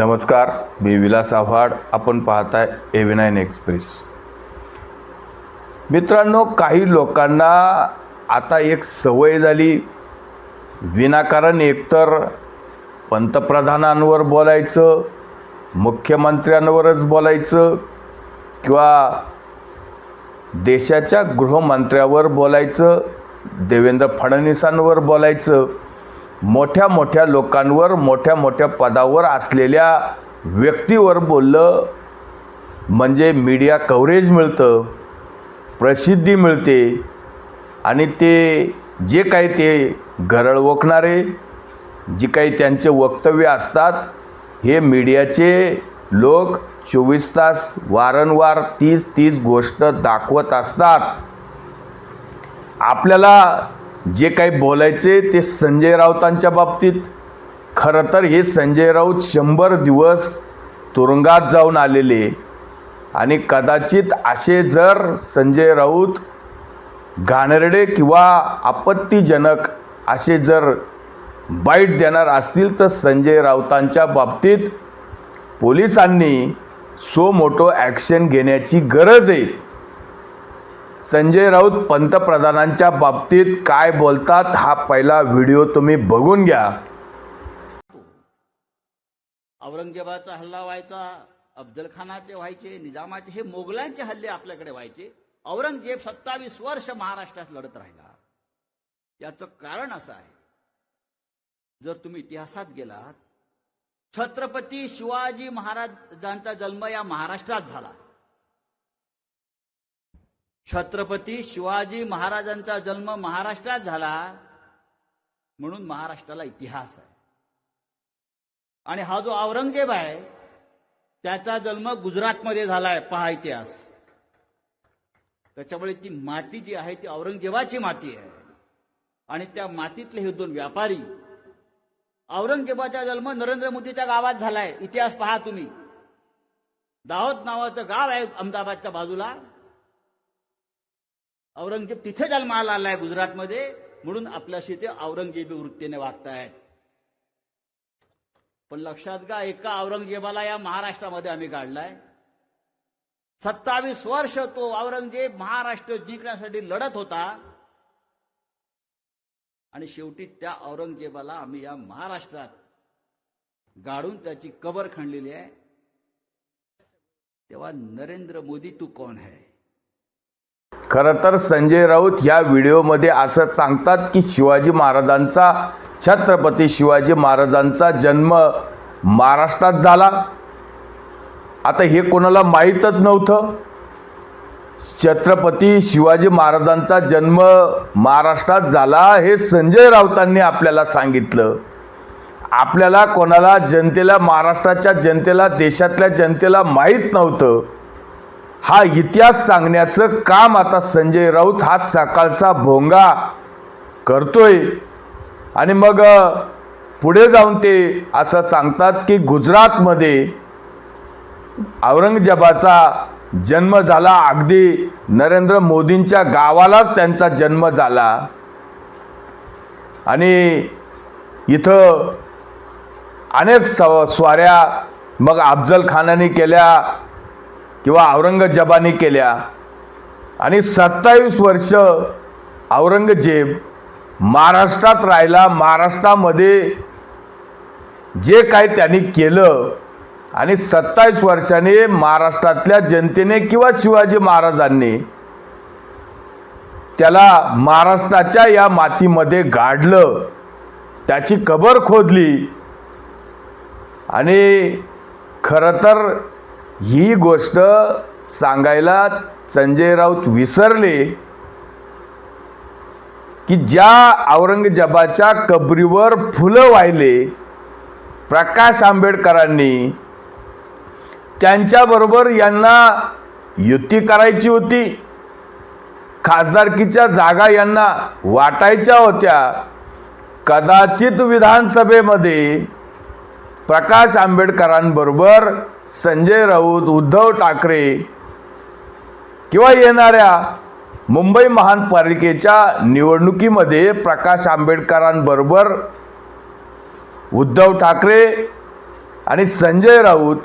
नमस्कार मी विलास आव्हाड. आपण पाहताय एव्ही नाईन एक्सप्रेस मित्रांनो काही लोकांना आता एक सवय झाली. विनाकारण एकतर पंतप्रधानांवर बोलायचं मुख्यमंत्र्यांवरच बोलायचं किंवा देशाच्या गृहमंत्र्यावर बोलायचं देवेंद्र फडणवीसांवर बोलायचं मोठ्या मोठ्या लोकांवर मोठ्या मोठ्या पदावर असलेल्या व्यक्तीवर बोललं म्हणजे मीडिया कव्हरेज मिळतं प्रसिद्धी मिळते आणि ते जे काही ते घरळ ओकणारे जे काही त्यांचे वक्तव्य असतात हे मीडियाचे लोक चोवीस तास वारंवार तीच तीच गोष्ट दाखवत असतात. आपल्याला जे काही बोलायचे ते संजय राऊतांच्या बाबतीत. खरं तर हे संजय राऊत शंभर दिवस तुरुंगात जाऊन आलेले. आणि कदाचित असे जर संजय राऊत घाणेरडे किंवा आपत्तीजनक असे जर बाईट देणार असतील तर संजय राऊतांच्या बाबतीत पोलिसांनी सो मोठो ॲक्शन घेण्याची गरज आहे. संजय राऊत पंतप्रधानांच्या बाबतीत काय बोलतात हा पहिला व्हिडिओ तुम्ही बघून घ्या. औरंगजेबाचा हल्ला व्हायचा अफजलखानाचे व्हायचे निजामाचे हे मोगलांचे हल्ले आपल्याकडे व्हायचे. औरंगजेब सत्तावीस वर्ष महाराष्ट्रात लढत राहिला. याचं कारण असं आहे जर तुम्ही इतिहासात गेलात छत्रपती शिवाजी महाराजांचा जन्म या महाराष्ट्रात झाला. छत्रपती शिवाजी महाराजांचा जन्म महाराष्ट्रात झाला म्हणून महाराष्ट्राला इतिहास आहे. आणि हा जो औरंगजेब आहे त्याचा जन्म गुजरातमध्ये झालाय पहा इतिहास. त्याच्यामुळे ती माती जी आहे ती औरंगजेबाची माती आहे. आणि त्या मातीतले हे दोन व्यापारी औरंगजेबाचा जन्म नरेंद्र मोदीच्या गावात झालाय. इतिहास पहा तुम्ही. दाहोद नावाचं गाव आहे अहमदाबादच्या बाजूला. औरंगजेब तिथे जन्माला आलाय गुजरातमध्ये म्हणून आपल्याशी ते औरंगजेबी वृत्तीने वागतायत. पण लक्षात घ्या एका औरंगजेबाला या महाराष्ट्रामध्ये आम्ही काढलाय सत्तावीस वर्ष तो औरंगजेब महाराष्ट्र जिंकण्यासाठी लढत होता. आणि शेवटी त्या औरंगजेबाला आम्ही या महाराष्ट्रात गाडून त्याची कबर खणलेली आहे. तेव्हा नरेंद्र मोदी तू कोण है खरं तर संजय राऊत ह्या व्हिडिओमध्ये असं सांगतात की शिवाजी महाराजांचा छत्रपती शिवाजी महाराजांचा जन्म महाराष्ट्रात झाला. आता हे कोणाला माहीतच नव्हतं. छत्रपती शिवाजी महाराजांचा जन्म महाराष्ट्रात झाला हे संजय राऊतांनी आपल्याला सांगितलं. आपल्याला कोणाला जनतेला महाराष्ट्राच्या जनतेला देशातल्या जनतेला माहीत नव्हतं. हा इतिहास सांगण्याचं काम आता संजय राऊत हा सकाळचा भोंगा करतोय. आणि मग पुढे जाऊन ते असं सांगतात की गुजरातमध्ये औरंगजेबाचा जन्म झाला. अगदी नरेंद्र मोदींच्या गावालाच त्यांचा जन्म झाला. आणि इथं अनेक सव स्वाऱ्या मग अफजल खानाने केल्या. किंवा औरंगजेबाने केल्या. आणि सत्तावीस वर्ष औरंगजेब महाराष्ट्रात राहिला. महाराष्ट्रामध्ये जे काही त्यांनी केलं आणि सत्तावीस वर्षाने महाराष्ट्रातल्या जनतेने किंवा शिवाजी महाराजांनी त्याला महाराष्ट्राच्या या मातीमध्ये गाडलं. त्याची कबर खोदली. आणि खरं तर ही गोष्ट सांगायला संजय राऊत विसरले की ज्या औरंगजेबाच्या कबरीवर फुलं वाहिले प्रकाश आंबेडकरांनी त्यांच्याबरोबर यांना युती करायची होती. खासदारकीच्या जागा यांना वाटायच्या होत्या. कदाचित विधानसभेमध्ये प्रकाश आंबेडकरांबरोबर संजय राऊत उद्धव ठाकरे किंवा येणाऱ्या मुंबई महानपालिकेच्या निवडणुकीमध्ये प्रकाश आंबेडकरांबरोबर उद्धव ठाकरे आणि संजय राऊत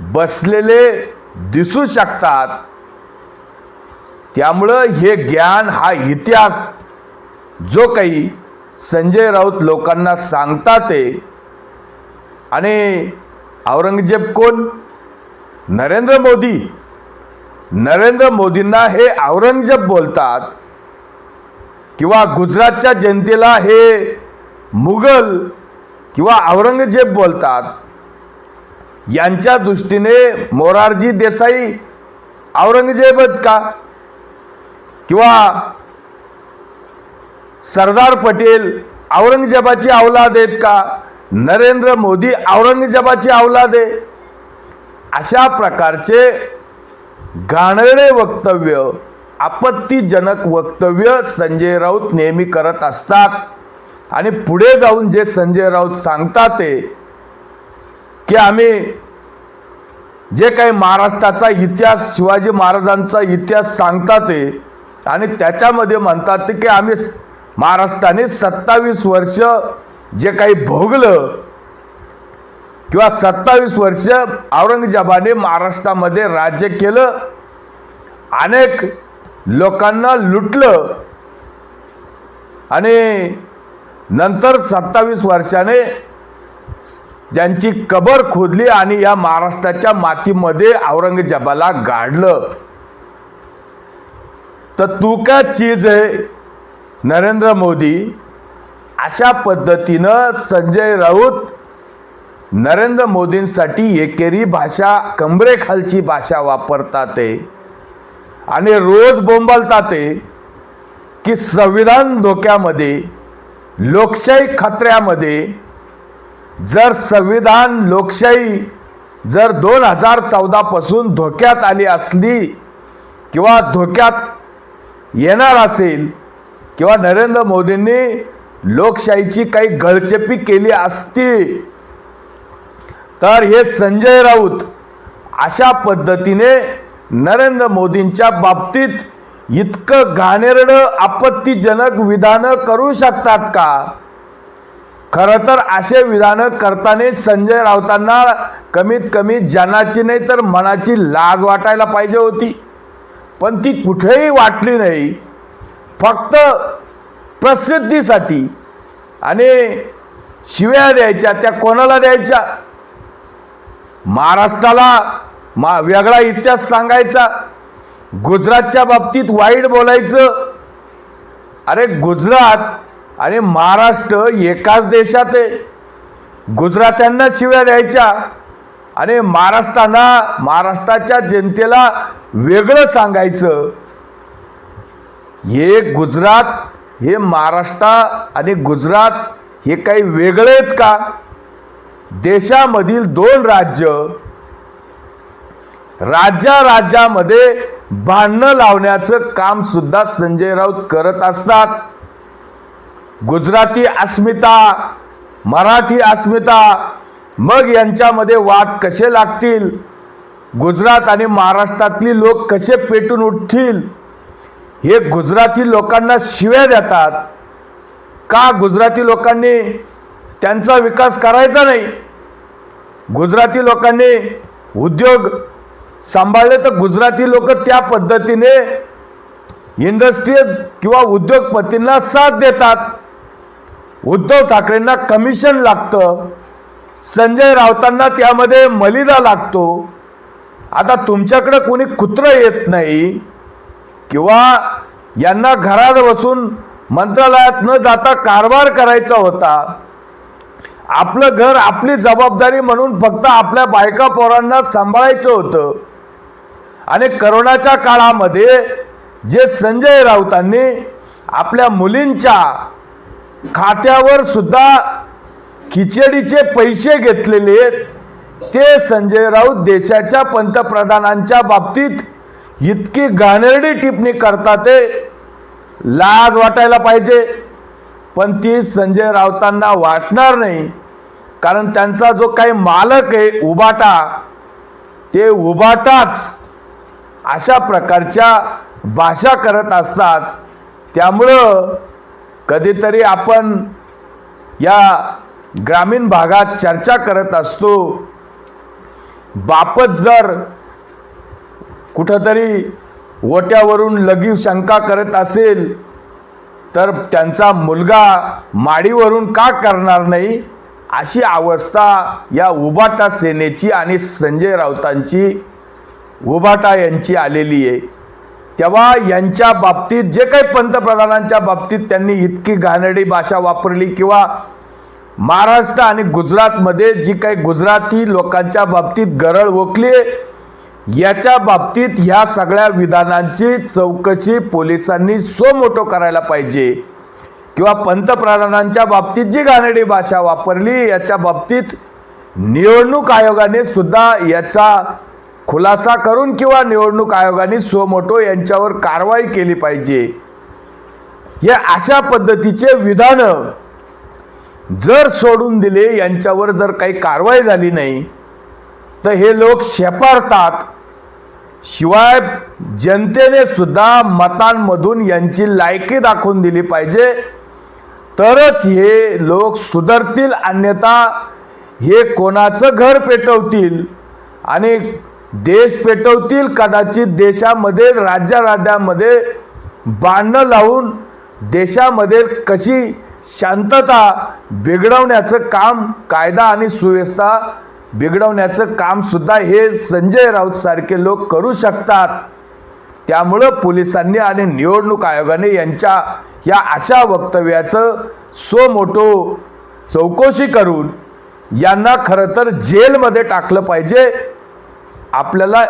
बसलेले दिसू शकतात. त्यामुळं हे ज्ञान हा इतिहास जो काही संजय राऊत लोकांना सांगतात ते आणि औरंगजेब कोण? नरेंद्र मोदी. नरेंद्र मोदींना हे औरंगजेब बोलतात किंवा गुजरातच्या जनतेला हे मुघल किंवा औरंगजेब बोलतात. यांच्या दृष्टीने मोरारजी देसाई औरंगजेबच का? किंवा सरदार पटेल औरंगजेबाची अवलाद आहेत का? नरेंद्र मोदी औरंगजेबाची औलाद. आहे अशा प्रकारचे घाणेरडे वक्तव्य आपत्तीजनक वक्तव्य संजय राऊत नेहमी करत असतात. आणि पुढे जाऊन जे संजय राऊत सांगतात ते की आम्ही जे काही महाराष्ट्राचा इतिहास शिवाजी महाराजांचा इतिहास सांगतात ते आणि त्याच्यामध्ये म्हणतात की आम्ही महाराष्ट्राने सत्तावीस वर्ष जे काही भोगलं किंवा सत्तावीस वर्ष औरंगजेबाने महाराष्ट्रामध्ये राज्य केलं अनेक लोकांना लुटलं आणि नंतर सत्तावीस वर्षाने ज्यांची कबर खोदली आणि या महाराष्ट्राच्या मातीमध्ये औरंगजेबाला गाडलं. तर तू काय चीज आहे नरेंद्र मोदी? अशा पद्धतीनं संजय राऊत नरेंद्र मोदींसाठी एकेरी भाषा कमरेखालची भाषा वापरतात ते आणि रोज बोंबलतात ते की संविधान धोक्यामध्ये लोकशाही खतऱ्यामध्ये जर संविधान लोकशाही जर दोन हजार चौदापासून धोक्यात आली असली किंवा धोक्यात येणार असेल किंवा नरेंद्र मोदींनी लोकशाहीची काही गळचेपी केली असती. तर हे संजय राऊत अशा पद्धतीने नरेंद्र मोदींच्या बाबतीत इतकं घाणेरडं आपत्तीजनक विधानं करू शकतात का? खरं तर असे विधानं करताना संजय राऊतांना कमीत कमी जनाची नाही तर मनाची लाज वाटायला पाहिजे होती. पण ती कुठेही वाटली नाही. फक्त प्रसिद्धीसाठी आणि शिव्या द्यायच्या त्या कोणाला द्यायच्या? महाराष्ट्राला मा वेगळा इतिहास सांगायचा. गुजरातच्या बाबतीत वाईट बोलायचं. अरे गुजरात आणि महाराष्ट्र एकाच देशात आहे. गुजरात्यांना शिव्या द्यायच्या आणि महाराष्ट्रांना महाराष्ट्राच्या जनतेला वेगळं सांगायचं. हे गुजरात हे महाराष्ट्र आणि गुजरात हे काही वेगळे आहेत का? देशामधील दोन राज्य राज्या राज्यामध्ये भांडणं लावण्याचं काम सुद्धा संजय राऊत करत असतात. गुजराती अस्मिता मराठी अस्मिता मग यांच्यामध्ये वाद कसे लागतील? गुजरात आणि महाराष्ट्रातली लोक कसे पेटून उठतील? हे गुजराती लोकांना शिव्या देतात. का गुजराती लोकांनी त्यांचा विकास करायचा नाही? गुजराती लोकांनी उद्योग सांभाळले तर गुजराती लोक त्या पद्धतीने इंडस्ट्रीज किंवा उद्योगपतींना साथ देतात. उद्धव ठाकरेंना कमिशन लागतं. संजय राऊतांना त्यामध्ये मलिदा लागतो. आता तुमच्याकडं कोणी कुत्रं येत नाही? किंवा यांना घरात बसून मंत्रालयात न जाता कारभार करायचा होता. आपलं घर आपली जबाबदारी म्हणून फक्त आपल्या बायका पोरांना सांभाळायचं होतं. आणि करोनाच्या काळामध्ये जे संजय राऊतांनी आपल्या मुलींच्या खात्यावर सुद्धा खिचडीचे पैसे घेतलेले आहेत ते संजय राऊत देशाच्या पंतप्रधानांच्या बाबतीत इतकी घाणेरडी टिप्पणी करतात ते. लाज वाटायला पाहिजे. पण ती संजय राऊतांना वाटणार नाही. कारण त्यांचा जो काही मालक आहे उबाटा ते उबाटाच अशा प्रकारच्या भाषा करत असतात. त्यामुळं कधीतरी आपण या ग्रामीण भागात चर्चा करत असतो. बापच जर कुठंतरी ओट्यावरून लगीव शंका करत असेल तर त्यांचा मुलगा माडीवरून का करणार नाही? अशी अवस्था या उबाटा सेनेची आणि संजय राऊतांची उबाटा यांची आलेली आहे. तेव्हा यांच्या बाबतीत जे काही पंतप्रधानांच्या बाबतीत त्यांनी इतकी घाणडी भाषा वापरली किंवा महाराष्ट्र आणि गुजरातमध्ये जी काही गुजराती लोकांच्या बाबतीत गरळ ओकली याच्या बाबतीत ह्या सगळ्या विधानांची चौकशी पोलिसांनी सोमोटो करायला पाहिजे. किंवा पंतप्रधानांच्या बाबतीत जी घाणेडी भाषा वापरली याच्या बाबतीत निवडणूक आयोगाने सुद्धा याचा खुलासा करून किंवा निवडणूक आयोगाने सोमोटो यांच्यावर कारवाई केली पाहिजे. हे अशा पद्धतीचे विधानं जर सोडून दिले यांच्यावर जर काही कारवाई झाली नाही तर हे लोक शेपारतात. शिवाय जनतेने सुद्धा मतांमधून यांची लायकी दाखवून दिली पाहिजे. तरच हे लोक सुधरतील अन्यथा हे कोणाचं घर पेटवतील आणि देश पेटवतील कदाचित देशामध्ये राज्या राज्यामध्ये बांधणं लावून देशामध्ये कशी शांतता बिघडवण्याचं काम कायदा आणि सुव्यवस्था बिघडवण्याचं काम सुद्धा हे संजय राऊत सारखे लोक करू शकतात. त्यामुळं पोलिसांनी आणि निवडणूक आयोगाने यांच्या या अशा वक्तव्याचं सो मोठो चौकशी करून यांना खरं तर जेलमध्ये टाकलं पाहिजे. आपल्याला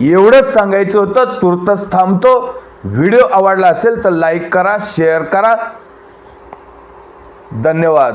एवढंच सांगायचं होतं तुर्तच थांबतो. व्हिडिओ आवडला असेल तर लाईक करा शेअर करा. धन्यवाद.